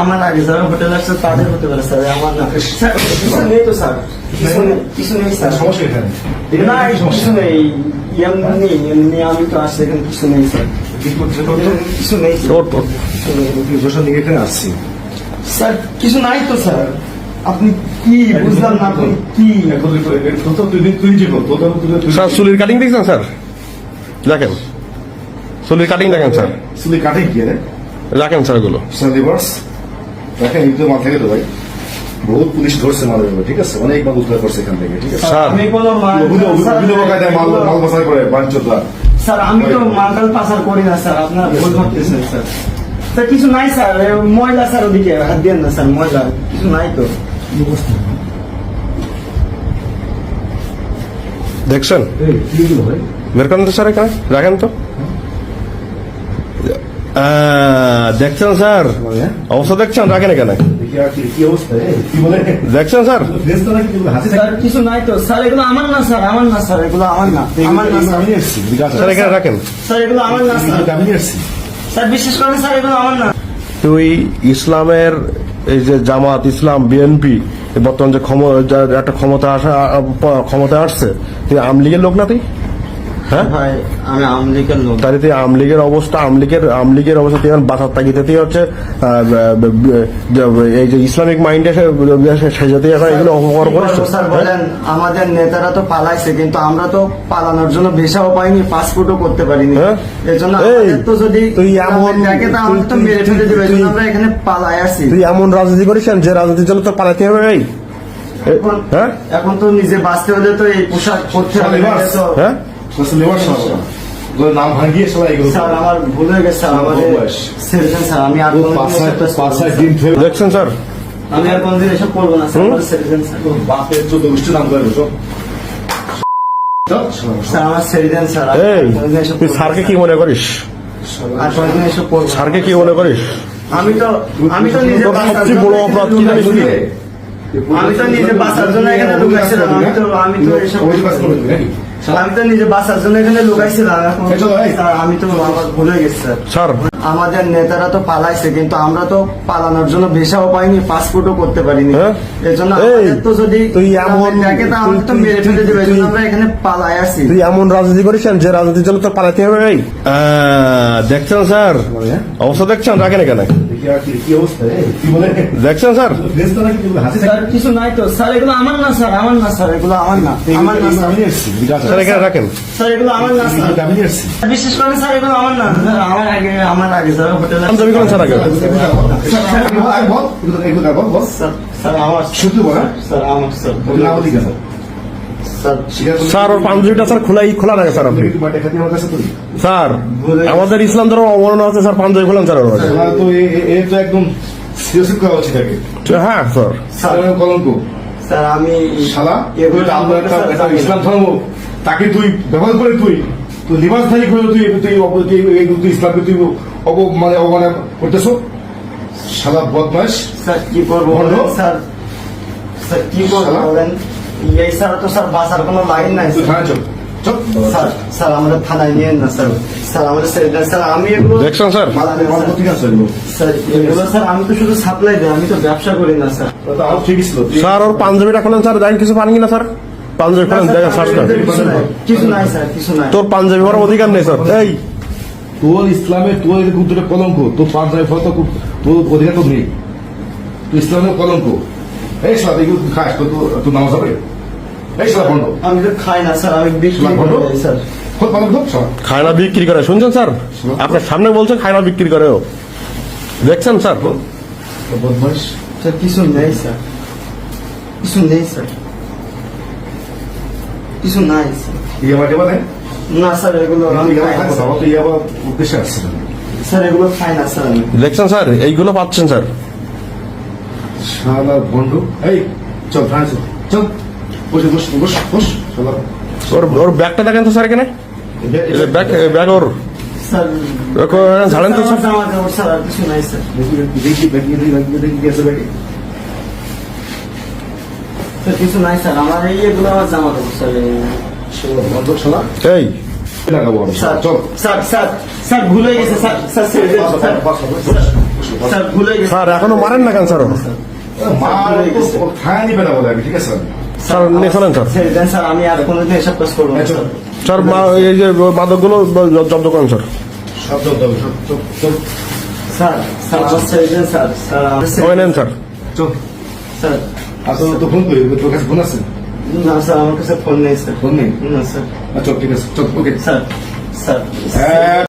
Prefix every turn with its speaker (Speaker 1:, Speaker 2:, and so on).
Speaker 1: আমার আগে যারা হোটেল আসছে তাদের হতে পারে স্যার আমার না। স্যার কিছু নেই তো স্যার কিছু নেই কিছু নেই স্যার।
Speaker 2: সমস্যা এখানে।
Speaker 1: না কিছু নেই এমনি এমনি আমি তো আসছি এখানে কিছু নেই স্যার। কিছু নেই স্যার।
Speaker 2: এখানে আসছি।
Speaker 1: স্যার কিছু নাই তো স্যার। আপনি কি বুঝলাম না আপনি কি?
Speaker 3: স্যার চুলির কাটিং দেখছেন স্যার? দেখেন। চুলির কাটিং দেখেন স্যার।
Speaker 2: চুলি কাটে কি
Speaker 3: রাখেন স্যার এগুলো।
Speaker 2: লিভার্স দেখেন এই তো মাথা গেল ভাই। বহুত পুলিশ ধরছে মাল ঠিক আছে? অনেক মাল উদ্ধার করছে এখান থেকে ঠিক আছে?
Speaker 1: আমি কোনো মাল-
Speaker 2: অভিনব কায়দায় মাল মাল বাসাই করে বাঞ্চতা
Speaker 1: স্যার আমি তো মালটাল পাচার করি না স্যার আপনারা ভুল ভাবতেছেন স্যার। স্যার কিছু নাই স্যার ময়লা স্যার ওদিকে হাত দিয়ে না স্যার ময়লা কিছু নাই তো।
Speaker 3: দেখছেন? বের করেন তো স্যার এখানে? রাখেন তো। দেখছেন স্যার? অবস্থা দেখছেন? রাখেন এখানে।
Speaker 2: দেখি আর কি কি অবস্থা এই, কি বলে?
Speaker 3: দেখছেন স্যার?
Speaker 1: কিছু নাই তো। স্যার এগুলো আমার না স্যার। আমার না স্যার। এগুলো আমার না। আমার না স্যার।
Speaker 2: আমি এসেছি
Speaker 3: স্যার এখানে রাখেন।
Speaker 1: স্যার এগুলো আমার না স্যার।
Speaker 2: আমি নিয়ে এসেছি।
Speaker 1: স্যার বিশ্বাস করেন স্যার এগুলো আমার না।
Speaker 3: তুই ইসলামের এই যে জামাত ইসলাম বিএনপি বর্তমান যে ক্ষম যা- একটা ক্ষমতা আসা ক্ষমতা আসছে তুই আমলিগের লোক না তুই? হ্যাঁ?
Speaker 1: ভাই আমি আমলিকের লোক।
Speaker 3: তাহলে তুই আমলিগের অবস্থা আমলিগের আমলিগের অবস্থা তুই এখন বাঁচার তাগিতে তুই হচ্ছে এই যে ইসলামিক মাইন্ডে সেজে তুই এখন এগুলো অপকার করিস
Speaker 1: স্যার বলেন আমাদের নেতারা তো পালাইছে কিন্তু আমরা তো পালানোর জন্য ভিসাও পাইনি পাসপোর্টও করতে পারিনি।
Speaker 3: হ্যাঁ?
Speaker 1: এর জন্য
Speaker 3: এই,
Speaker 1: তো যদি
Speaker 3: তুই এমন-
Speaker 1: তো মেরে ফেলে দেবে এই আমরা এখানে পালাই আসি
Speaker 3: তুই এমন রাজনীতি করিস যে রাজনীতির জন্য তো পালাতে হবে এই?
Speaker 1: এখন-
Speaker 3: হ্যাঁ?
Speaker 1: এখন তো নিজে বাঁচতে হলে তো এই পোশাক পরতে হবে
Speaker 3: হ্যাঁ?
Speaker 2: লিভার সমস্যা নাম ভাঙিয়ে সবাই এগুলো
Speaker 1: স্যার আমার ভুল হয়ে গেছে স্যার আমাদের
Speaker 2: বয়স।
Speaker 1: স্যার আমি আর
Speaker 2: পাঁচ ছয়-
Speaker 1: এসব কাজ
Speaker 2: পাঁচ
Speaker 1: করব
Speaker 2: ছয়
Speaker 1: না,
Speaker 2: দিন ধরে
Speaker 3: দেখছেন স্যার।
Speaker 1: আমি আর কোনদিন এসব করব না স্যার স্যার
Speaker 2: বাপের চোদ্দ গোষ্ঠী নাম করে।
Speaker 3: স্যারকে কি মনে করিস। স্যারকে কি মনে করিস
Speaker 1: আমি তো আমি তো নিজে
Speaker 3: সবচেয়ে বড়
Speaker 1: জন্য
Speaker 3: অপরাধ কি জানিস তুই?
Speaker 1: আমি তো নিজে বাঁচার জন্য এখানে ঢুকাইছিলাম আমি তো আমি তো এসব আমি তো নিজে বাসার জন্য এখানে লুকাইছিলাম এখন
Speaker 2: এই চলো, এই।
Speaker 1: আমি তো আমার গেছি স্যার আমাদের নেতারা তো পালাইছে কিন্তু আমরা তো পালানোর জন্য ভিসাও পাইনি পাসপোর্টও করতে পারিনি।
Speaker 3: হ্যাঁ? এই,
Speaker 1: তো যদি
Speaker 3: তুই এমন-
Speaker 1: তো আমাদের তো
Speaker 3: তুই-
Speaker 1: মেরে ফেলে দেবে জন্য আমরা এখানে পালাই আসি
Speaker 3: তুই এমন রাজনীতি করিস যে রাজনীতির জন্য তো পালাতে হবে এই দেখছেন স্যার? অবস্থা দেখছেন? রাখেন এখানে। দেখছেন স্যার?
Speaker 1: কিছু নাই তো। স্যার এগুলো আমার না স্যার আমার না স্যার এগুলো আমার না আমার না স্যার।
Speaker 3: এখানে রাখেন।
Speaker 1: এগুলো আমার না স্যার। বিশেষ করে স্যার এগুলো আমার না আমার আগে আমার স্যার
Speaker 2: হ্যাঁ?
Speaker 3: ওর পাঞ্জাবিটা স্যার খোলাই খোলা রাখে স্যার আপনি। স্যার আমাদের ইসলাম ধর্ম অবমাননা আছে স্যার পাঞ্জাবি খোলেন স্যার ওর
Speaker 2: তো তো একদম সিরিয়াসলি করা উচিত আগে
Speaker 3: হ্যাঁ স্যার।
Speaker 1: স্যার
Speaker 2: কলঙ্ক।
Speaker 1: স্যার আমি
Speaker 2: শালা
Speaker 1: এগুলো
Speaker 2: তুই আমরা একটা ইসলাম ধর্ম তাকে তুই ব্যবহার করে তুই। লিবাসধারী করে তুই তুই ইসলামকে তুই অব মানে অবমাননা করতেছো? শালা বদমাস
Speaker 1: স্যার কি করব স্যার? স্যার কি করব বলেন? এই স্যার তো স্যার বাসার কোনো লাইন নাই
Speaker 2: তুই থানা চল। চল।
Speaker 1: স্যার স্যার থানায় নিয়ে না স্যার। স্যার আমাদের স্যার আমি এগুলো
Speaker 3: দেখছেন স্যার?
Speaker 1: স্যার। এগুলো? স্যার আমি তো শুধু সাপ্লাই দিই আমি তো ব্যবসা করি না স্যার।
Speaker 2: তো ঠিকই
Speaker 3: স্যার ওর পাঞ্জাবিটা খোলেন স্যার দেখেন কিছু পান কিনা স্যার? পাঞ্জাবি খোলেন দেখেন সার্চ করেন
Speaker 1: কিছু নাই, কিছু স্যার
Speaker 3: তোর পাঞ্জাবি পরার অধিকার নেই স্যার। এই।
Speaker 2: তোর ইসলামে তোর এরকম দুটো কলঙ্ক তোর নয় ফল তো খুব- তোর অধিকার তো নেই। তুই ইসলামের কলঙ্ক। এই সাথে এগুলো খাস? তো তোর- নামাজ হবে? এই সাথে বন্ধ।
Speaker 1: আমি তো খাই না স্যার আমি বিক্রি স্যার।
Speaker 3: খায়না বিক্রি করে শুনছেন স্যার? আপনার সামনে বলছেন খায়না বিক্রি করে ও। দেখছেন স্যার
Speaker 1: কিছু নেই স্যার। কিছু নেই স্যার। কিছু নাই স্যার
Speaker 2: ইয়ে মাঠে মানে
Speaker 1: না স্যার এগুলো
Speaker 2: ইয়ে আবার উদ্দেশ্যে আসছে
Speaker 1: স্যার এগুলো খাই না স্যার
Speaker 3: দেখছেন স্যার এইগুলো পাচ্ছেন স্যার
Speaker 2: শালা বন্ধু এই চল থানা চল বসে বস বস বস শালা
Speaker 3: ওর ওর ব্যাগটা দেখেন তো স্যার এখানে ব্যাগ ব্যাগ ওর ঝাড়েন তো স্যার
Speaker 1: কিছু নাই স্যার
Speaker 2: দেখি দেখি দেখি দেখি দেখি গেছে দেখি
Speaker 1: কিছু নাই স্যার আমার এই এগুলো আমার জামা স্যার এই-
Speaker 2: লাগাবো
Speaker 1: স্যার স্যার স্যার স্যার ভুলে গেছে sir sir sir. Sir
Speaker 3: sir এখনও মারেন না কেন স্যার?
Speaker 2: খায় নিবে না বলে আর ঠিক আছে?
Speaker 3: স্যার নিয়ে চলেন স্যার।
Speaker 1: স্যার আমি আর কোনোদিন এসব কাজ করব না। স্যার।
Speaker 3: স্যার এই যে মাদকগুলো জব্দ করেন স্যার।
Speaker 2: সব চল।
Speaker 1: Sir sir sir sir
Speaker 3: sir.
Speaker 2: চল।
Speaker 1: স্যার।
Speaker 2: তো তো ফোন করি তোর কাছে ফোন আছে?
Speaker 1: না স্যার আমার কাছে ফোন নেই স্যার।
Speaker 2: ফোন নেই?
Speaker 1: না স্যার।
Speaker 2: আচ্ছা ঠিক আছে চল ওকে।
Speaker 1: Sir sir.
Speaker 2: হ্যাঁ।